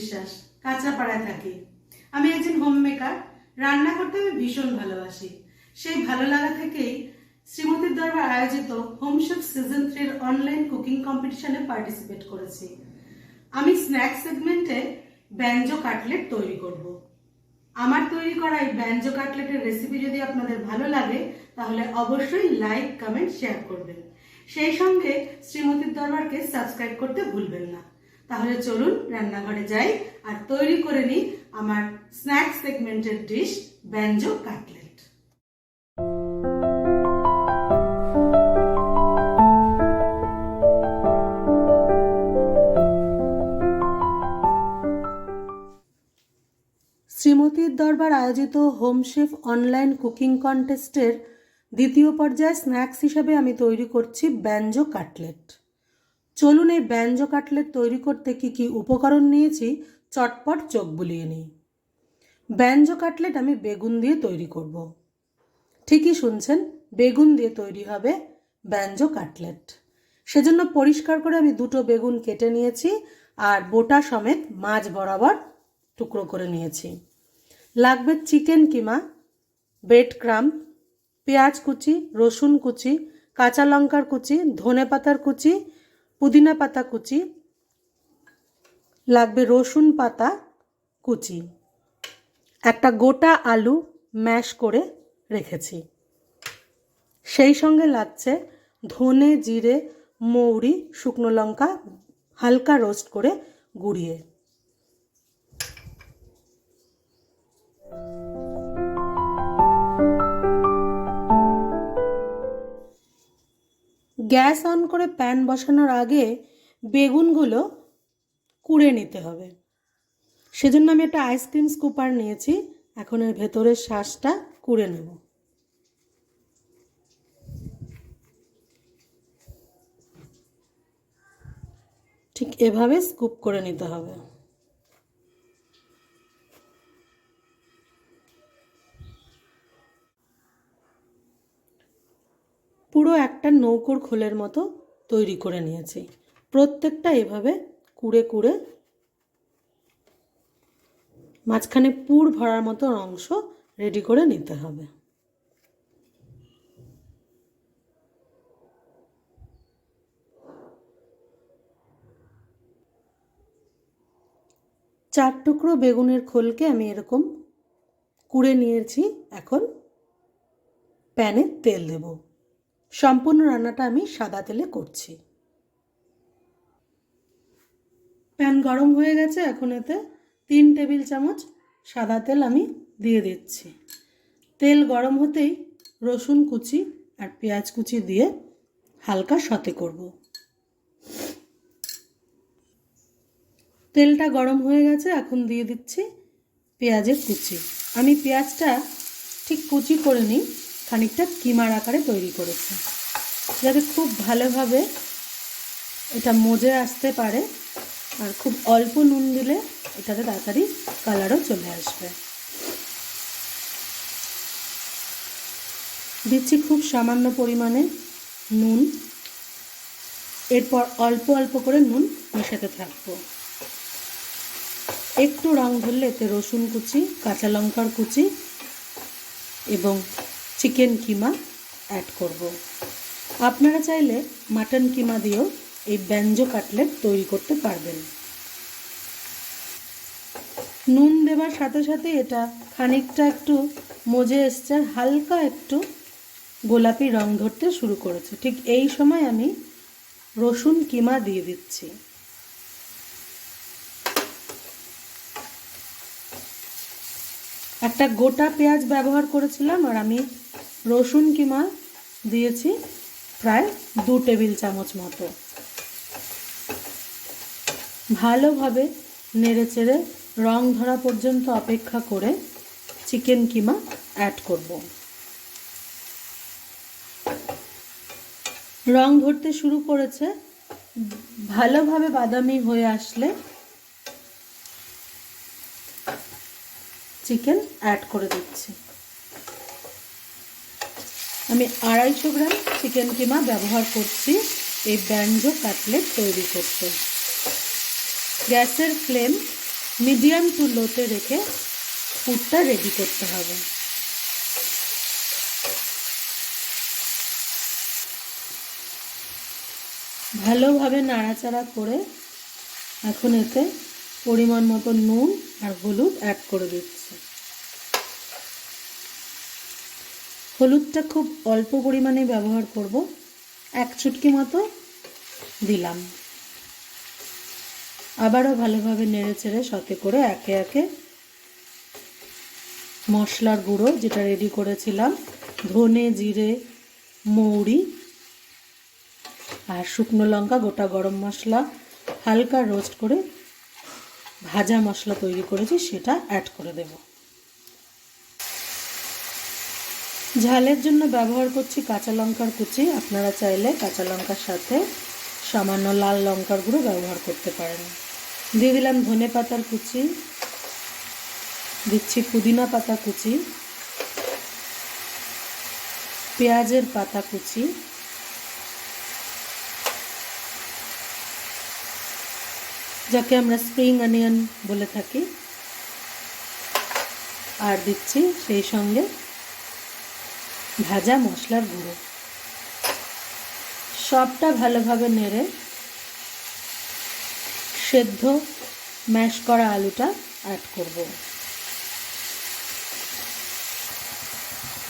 বিশ্বাস কাঁচরাপাড়ায় থাকি। আমি একজন হোম মেকার রান্না করতে আমি ভীষণ ভালোবাসি। সেই ভালো লাগা থেকেই শ্রীমতীর দরবার আয়োজিত হোম শেফ সিজন থ্রির অনলাইন কুকিং কম্পিটিশনে পার্টিসিপেট করেছি। আমি স্ন্যাক্স সেগমেন্টে ব্যঞ্জ কাটলেট তৈরি করব। আমার তৈরি করা এই ব্যঞ্জ কাটলেটের রেসিপি যদি আপনাদের ভালো লাগে, তাহলে অবশ্যই লাইক কমেন্ট শেয়ার করবেন। সেই সঙ্গে শ্রীমতীর দরবারকে সাবস্ক্রাইব করতে ভুলবেন না। তাহলে চলুন রান্নাঘরে যাই আর তৈরি করে নিই আমার স্ন্যাক্স সেগমেন্টের ডিশ, ব্যঞ্জ, কাটলেট। শ্রীমতীর দরবার আয়োজিত হোম শেফ অনলাইন কুকিং কন্টেস্টের দ্বিতীয় পর্যায়ে স্ন্যাক্স হিসাবে আমি তৈরি করছি ব্যঞ্জ কাটলেট। চলুন এই ব্যঞ্জ কাটলেট তৈরি করতে কি কি উপকরণ নিয়েছি? চটপট চোখ বুলিয়ে নিই। ব্যঞ্জ কাটলেট আমি বেগুন দিয়ে তৈরি করব। ঠিকই শুনছেন, বেগুন দিয়ে তৈরি হবে ব্যঞ্জ কাটলেট। সেজন্য পরিষ্কার করে আমি দুটো বেগুন কেটে নিয়েছি আর বোটা সমেত মাছ বরাবর টুকরো করে নিয়েছি। লাগবে চিকেন কিমা, ব্রেড ক্রাম, পেঁয়াজ কুচি, রসুন কুচি, কাঁচা লঙ্কার কুচি ধনে পাতার কুচি পুদিনা পাতা কুচি, লাগবে রসুন পাতা কুচি। একটা গোটা আলু ম্যাশ করে রেখেছি। সেই সঙ্গে লাগছে ধনে, জিরে, মৌরি, শুকনো লঙ্কা, হালকা রোস্ট করে গুঁড়িয়ে। গ্যাস অন করে প্যান বসানোর আগে বেগুনগুলো কুড়ে নিতে হবে। সেজন্য আমি একটা আইসক্রিম স্কুপার নিয়েছি, এখন এর ভেতরের শ্বাসটা কুড়ে নেব। ঠিক এভাবে স্কুপ করে নিতে হবে। পুরো একটা নৌকোর খোলের মতো তৈরি করে নিয়েছি। প্রত্যেকটা এভাবে কুড়ে কুড়ে মাঝখানে পুর ভরার মতো অংশ রেডি করে নিতে হবে। চার টুকরো বেগুনের খোলকে আমি এরকম কুড়ে নিয়েছি। এখন প্যানে তেল দেব। সম্পূর্ণ রান্নাটা আমি সাদা তেলে করছি। প্যান গরম হয়ে গেছে, এখন এতে তিন টেবিল চামচ সাদা তেল আমি দিয়ে দিচ্ছি। তেল গরম হতেই রসুন কুচি আর পেঁয়াজ কুচি দিয়ে হালকা সতে করব। তেলটা গরম হয়ে গেছে, এখন দিয়ে দিচ্ছি পেঁয়াজের কুচি। আমি পেঁয়াজটা ঠিক কুচি করে নিই। খানিকটা কিমার আকারে তৈরি করেছি। যাতে খুব ভালোভাবে এটা মজে আসতে পারে আর খুব অল্প নুন দিলে এটাতে তাড়াতাড়ি কালারও চলে আসবে। দিচ্ছি খুব সামান্য পরিমাণে নুন। এরপর অল্প অল্প করে নুন মেশাতে থাকব। একটু রং ধরলে এতে রসুন কুচি, কাঁচা লঙ্কার কুচি এবং চিকেন কিমা অ্যাড করব। আপনারা চাইলে মাটন কিমা দিয়েও এই ব্যঞ্জ কাটলেট তৈরি করতে পারবেন। নুন দেবার সাথে সাথে এটা খানিকটা একটু মজে এসছে, হালকা একটু গোলাপি রং ধরতে শুরু করেছে। ঠিক এই সময় আমি রসুন কিমা দিয়ে দিচ্ছি। একটা গোটা পেঁয়াজ ব্যবহার করেছিলাম আর আমি রসুন কিমা দিয়েছি প্রায় দু টেবিল চামচ মতো। ভালোভাবে নেড়ে চেড়ে রং ধরা পর্যন্ত অপেক্ষা করে চিকেন কিমা অ্যাড করব। রং ধরতে শুরু করেছে। ভালোভাবে বাদামি হয়ে আসলে চিকেন অ্যাড করে দিচ্ছি। আমি আড়াইশো গ্রাম চিকেন কিমা ব্যবহার করছি। এই ব্যঞ্জ কাটলেট তৈরি করতে। গ্যাসের ফ্লেম মিডিয়াম টু লোতে রেখে পুরটা রেডি করতে হবে। ভালোভাবে নাড়াচাড়া করে এখন এতে পরিমাণ মতো নুন আর হলুদ অ্যাড করে দিচ্ছি। হলুদটা খুব অল্প পরিমাণে ব্যবহার করব। এক চুটকি মতো দিলাম। আবারও ভালোভাবে নেড়ে চেড়ে সতে করে একে একে মশলার গুঁড়ো যেটা রেডি করেছিলাম, ধনে, জিরে, মৌরি আর শুকনো লঙ্কা, গোটা গরম মশলা, হালকা রোস্ট করে ভাজা মশলা তৈরি করেছি, সেটা অ্যাড করে দেব। ঝালের জন্য ব্যবহার করছি কাঁচা লঙ্কার কুচি। আপনারা চাইলে কাঁচা লঙ্কার সাথে সামান্য লাল লঙ্কার গুঁড়ো ব্যবহার করতে পারেন। দিয়ে দিলাম ধনে পাতার কুচি। দিচ্ছি পুদিনা পাতা কুচি। পেঁয়াজের পাতা কুচি। যাকে আমরা স্প্রিং অনিয়ন বলে থাকি। আর দিচ্ছি সেই সঙ্গে ভাজা মশলার গুঁড়ো। সবটা ভালোভাবে নেড়ে সেদ্ধ ম্যাশ করা আলুটা অ্যাড করব।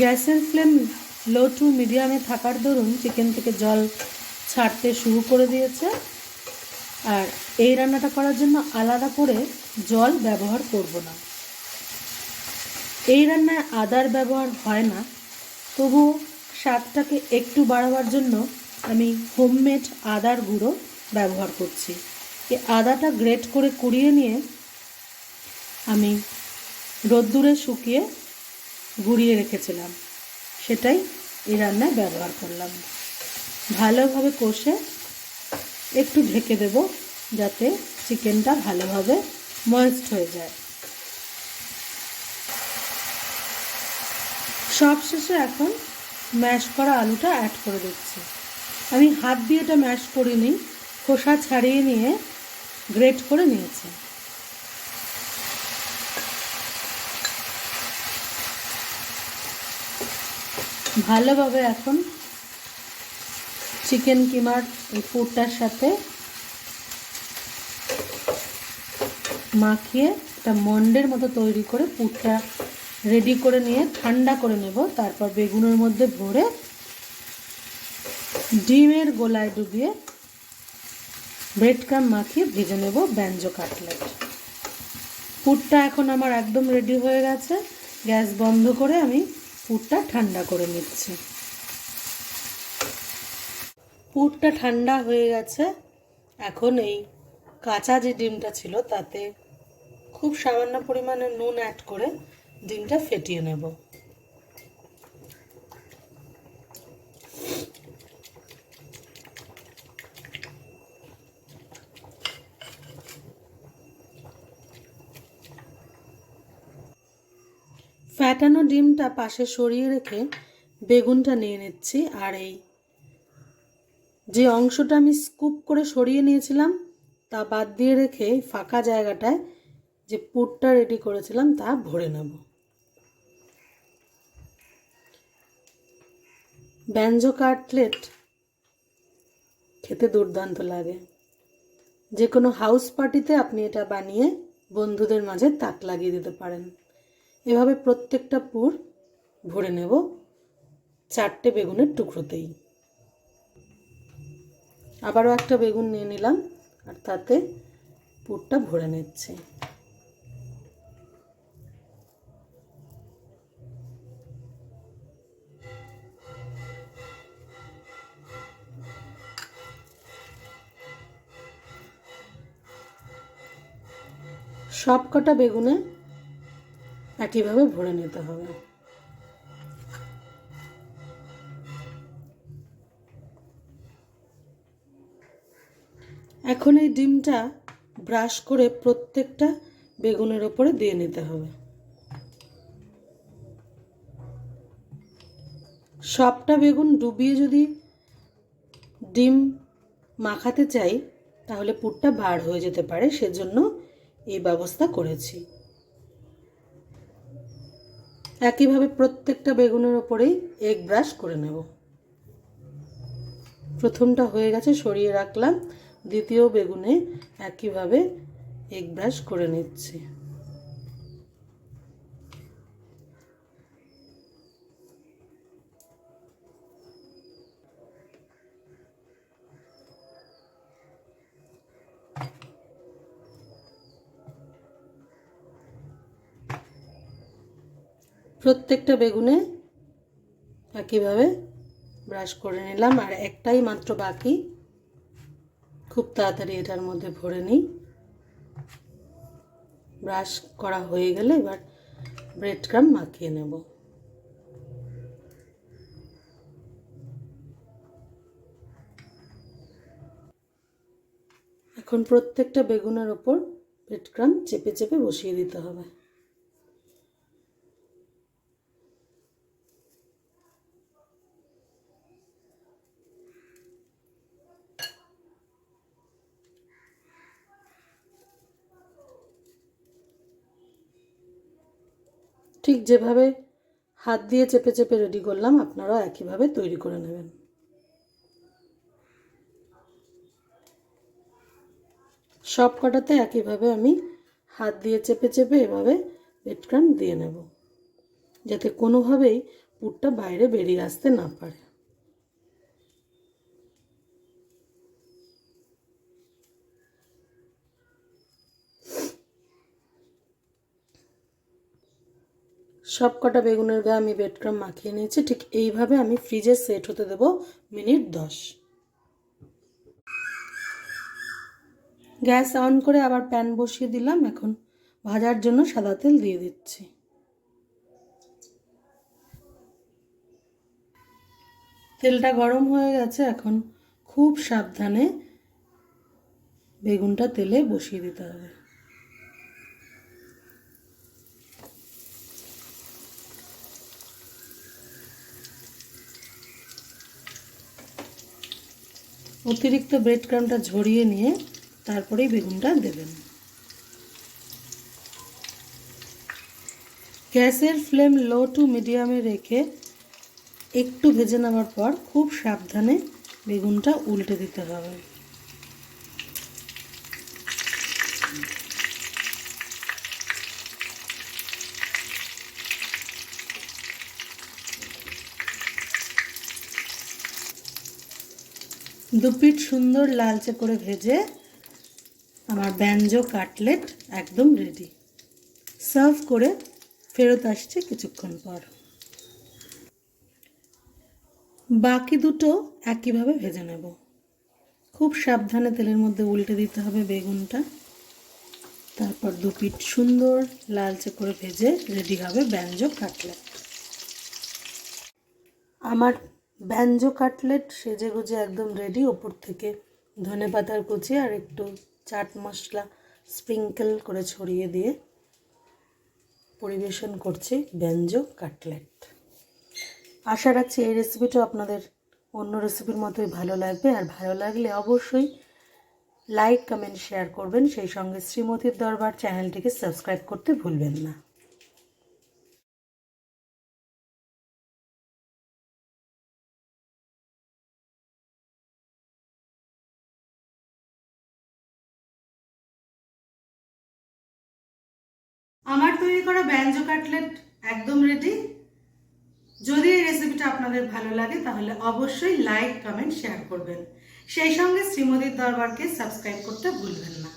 গ্যাসের ফ্লেম লো টু মিডিয়ামে থাকার দরুন চিকেন থেকে জল ছাড়তে শুরু করে দিয়েছে। আর এই রান্নাটা করার জন্য আলাদা করে জল ব্যবহার করব না। এই রান্নায় আদার ব্যবহার হয় না। তবু স্বাদটাকে একটু বাড়াবার জন্য আমি হোমমেড আদার গুঁড়ো ব্যবহার করছি। এই আদাটা গ্রেট করে কুড়িয়ে নিয়ে আমি রোদ্দুরে শুকিয়ে গুঁড়িয়ে রেখেছিলাম। সেটাই এই রান্নায় ব্যবহার করলাম। ভালোভাবে কষে একটু ঢেকে দেব যাতে চিকেনটা ভালোভাবে ময়েস্ট হয়ে যায়। সব শেষে এখন ম্যাশ করা আলুটা অ্যাড করে দিচ্ছি। আমি হাত দিয়ে এটা ম্যাশ করিনি, খোসা ছাড়িয়ে নিয়ে গ্রেট করে নিয়েছি। ভালোভাবে এখন চিকেন কিমার এই পুরটার সাথে মাখিয়ে একটা মন্ডের মতো তৈরি করে পুরটা রেডি করে নিয়ে ঠান্ডা করে নেব। তারপর বেগুনের মধ্যে ভরে ডিমের গোলায় ডুবিয়ে ব্রেড ক্রাম মাখিয়ে ভেজে নেব ব্যঞ্জ কাটলেট। পুরটা এখন আমার একদম রেডি হয়ে গেছে। গ্যাস বন্ধ করে আমি পুরটা ঠান্ডা করে নিচ্ছি। পুরটা ঠান্ডা হয়ে গেছে। এখন এই কাঁচা যে ডিমটা ছিল তাতে খুব সামান্য পরিমাণে নুন অ্যাড করে ডিমটা ফেটিয়ে নেব। ফ্যাটানো ডিমটা পাশে সরিয়ে রেখে বেগুনটা নিয়ে নিচ্ছি আর এই যে অংশটা আমি স্কুপ করে সরিয়ে নিয়েছিলাম, তা বাদ দিয়ে রেখে ফাঁকা জায়গাটায় যে পুরটা রেডি করেছিলাম, তা ভরে নেব। ব্যঞ্জ কাটলেট খেতে দুর্দান্ত লাগে। যে কোনো হাউস পার্টিতে আপনি এটা বানিয়ে বন্ধুদের মাঝে তাক লাগিয়ে দিতে পারেন। এভাবে প্রত্যেকটা পুর ভরে নেব চারটে বেগুনের টুকরোতেই। আবারও একটা বেগুন নিয়ে নিলাম আর তাতে পুরটা ভরে নিচ্ছি। সব কটা বেগুনে একইভাবে ভরে নিতে হবে। এখন এই ডিমটা ব্রাশ করে প্রত্যেকটা বেগুনের ওপরে দিয়ে নিতে হবে। সবটা বেগুন ডুবিয়ে যদি ডিম মাখাতে চাই, তাহলে পুরটা বার হয়ে যেতে পারে, সেজন্য এই ব্যবস্থা করেছি। একইভাবে প্রত্যেকটা বেগুনের ওপরেই এগ ব্রাশ করে নেব। প্রথমটা হয়ে গেছে সরিয়ে রাখলাম, দ্বিতীয় বেগুনে একইভাবে এগ ব্রাশ করে নিচ্ছি। প্রত্যেকটা বেগুনে একইভাবে ব্রাশ করে নিলাম, আর একটাই মাত্র বাকি। খুব তাড়াতাড়ি এটার মধ্যে ভরে নিই। ব্রাশ করা হয়ে গেলে এবার ব্রেড ক্রাম মাখিয়ে নেব। এখন প্রত্যেকটা বেগুনের ওপর ব্রেড ক্রাম চেপে চেপে বসিয়ে দিতে হবে। ঠিক যেভাবে হাত দিয়ে চেপে চেপে রেডি করলাম, আপনারাও একইভাবে তৈরি করে নেবেন। সব কটাতে একইভাবে আমি হাত দিয়ে চেপে চেপে এভাবে বেডক্রাম দিয়ে নেব, যাতে কোনোভাবেই পুরটা বাইরে বেরিয়ে আসতে না পারে। সব কটা বেগুনের গায়ে আমি বেডক্রাম মাখিয়ে নিয়েছি। ঠিক এইভাবে আমি ফ্রিজে সেট হতে দেব মিনিট দশ। গ্যাস অন করে আবার প্যান বসিয়ে দিলাম। এখন ভাজার জন্য সাদা তেল দিয়ে দিচ্ছি। তেলটা গরম হয়ে গেছে। এখন খুব সাবধানে বেগুনটা তেলে বসিয়ে দিতে হবে। অতিরিক্ত ব্রেড ক্রামটা ঝরিয়ে নিয়ে তারপরেই বেগুনটা দেবেন। গ্যাসের ফ্লেম লো টু মিডিয়ামে রেখে একটু ভেজে নেওয়ার পর খুব সাবধানে বেগুনটা উল্টে দিতে হবে। দু পিঠ সুন্দর লালচে করে ভেজে আমার ব্যঞ্জ কাটলেট একদম রেডি সার্ভ করে ফেরত আসছে কিছুক্ষণ পর। বাকি দুটো একইভাবে ভেজে নেব। খুব সাবধানে তেলের মধ্যে উল্টে দিতে হবে বেগুনটা। তারপর দু পিঠ সুন্দর লালচে করে ভেজে রেডি হবে ব্যঞ্জ কাটলেট। আমার ব্যঞ্জ কাটলেট সেজে গুজে একদম রেডি ওপর থেকে ধনে পাতার কুচি আর একটু চাট মশলা স্প্রিঙ্কেল করে ছড়িয়ে দিয়ে পরিবেশন করছি ব্যঞ্জ কাটলেট। আশা রাখছি এই রেসিপিটা আপনাদের অন্য রেসিপির মতোই ভালো লাগবে। আর ভালো লাগলে অবশ্যই লাইক কমেন্ট শেয়ার করবেন। সেই সঙ্গে শ্রীমতীর দরবার চ্যানেলটিকে সাবস্ক্রাইব করতে ভুলবেন না। করা ব্যাঞ্জ কাটলেট একদম রেডি যদি এই রেসিপিটা আপনাদের ভালো লাগে, তাহলে অবশ্যই লাইক কমেন্ট শেয়ার করবেন। সেই সঙ্গে শ্রীমতির দরবারকে সাবস্ক্রাইব করতে ভুলবেন না।